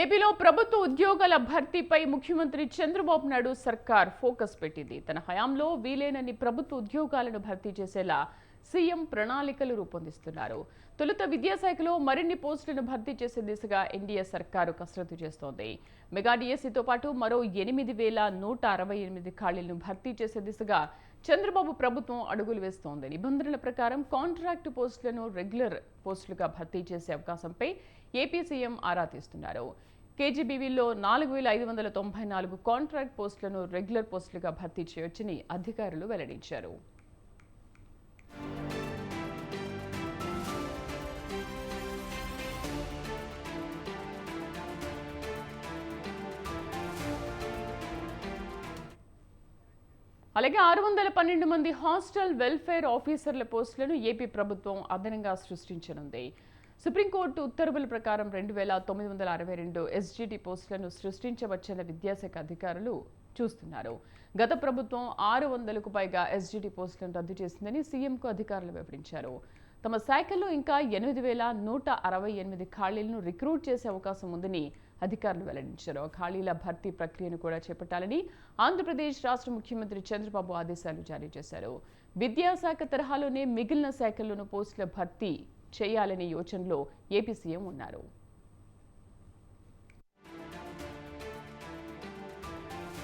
ఏపీలో ప్రభుత్వ ఉద్యోగాల భర్తీపై ముఖ్యమంత్రి చంద్రబాబు నాయుడు సర్కార్ ఫోకస్ పెట్టింది. తన హయాంలో వీలైనన్ని ప్రభుత్వ ఉద్యోగాలను భర్తీ చేసేలా సీఎం ప్రణాళికలు రూపొందిస్తున్నారు. తొలుత విద్యాశాఖలో మరిన్ని పోస్టులను భర్తీ చేసే దిశగా ఎన్డీఏ సర్కారు కసరత్తు చేస్తోంది. మెగా డిఎస్సీతో పాటు మరో ఎనిమిది వేల నూట అరవై ఎనిమిది ఖాళీలను భర్తీ చేసే దిశగా చంద్రబాబు ప్రభుత్వం అడుగులు వేస్తోంది. నిబంధనల ప్రకారం కాంట్రాక్టు పోస్టులను రెగ్యులర్ పోస్టులుగా భర్తీ చేసే అవకాశంపై ఏపీ సీఎం ఆరా తీస్తున్నారు. కేజీబీవీలో నాలుగు వేల ఐదు వందల తొంభై నాలుగు కాంట్రాక్ట్ పోస్టులను రెగ్యులర్ పోస్టులుగా భర్తీ చేయొచ్చని అధికారులు వెల్లడించారు. అలాగే ఆరు వందల పన్నెండు మంది హాస్టల్ వెల్ఫేర్ ఆఫీసర్ల పోస్టులను ఏపీ ప్రభుత్వం అదనంగా సృష్టించనుంది. సుప్రీంకోర్టు ఉత్తర్వుల ప్రకారం రెండు వేల తొమ్మిది వందల అరవై రెండు ఎస్జీటీ పోస్టులను సృష్టించవచ్చని విద్యాశాఖ అధికారులు చూస్తున్నారు. గత ప్రభుత్వం ఆరు వందలకు పైగా ఎస్జీటీ పోస్టులను రద్దు చేసిందని సీఎంకు అధికారులు వివరించారు. తమ శాఖలో ఇంకా ఎనిమిది వేల నూట అరవై ఎనిమిది ఖాళీలను రిక్రూట్ చేసే అవకాశం ఉందని అధికారులు వెల్లడించారు. ఖాళీల భర్తీ ప్రక్రియను కూడా చేపట్టాలని ఆంధ్రప్రదేశ్ రాష్ట్ర ముఖ్యమంత్రి చంద్రబాబు ఆదేశాలు జారీ చేశారు. విద్యాశాఖ తరహాలోనే మిగిలిన శాఖల్లోనూ పోస్టుల భర్తీ చేయాలనే యోచనలో ఏపీ సీఎం ఉన్నారు.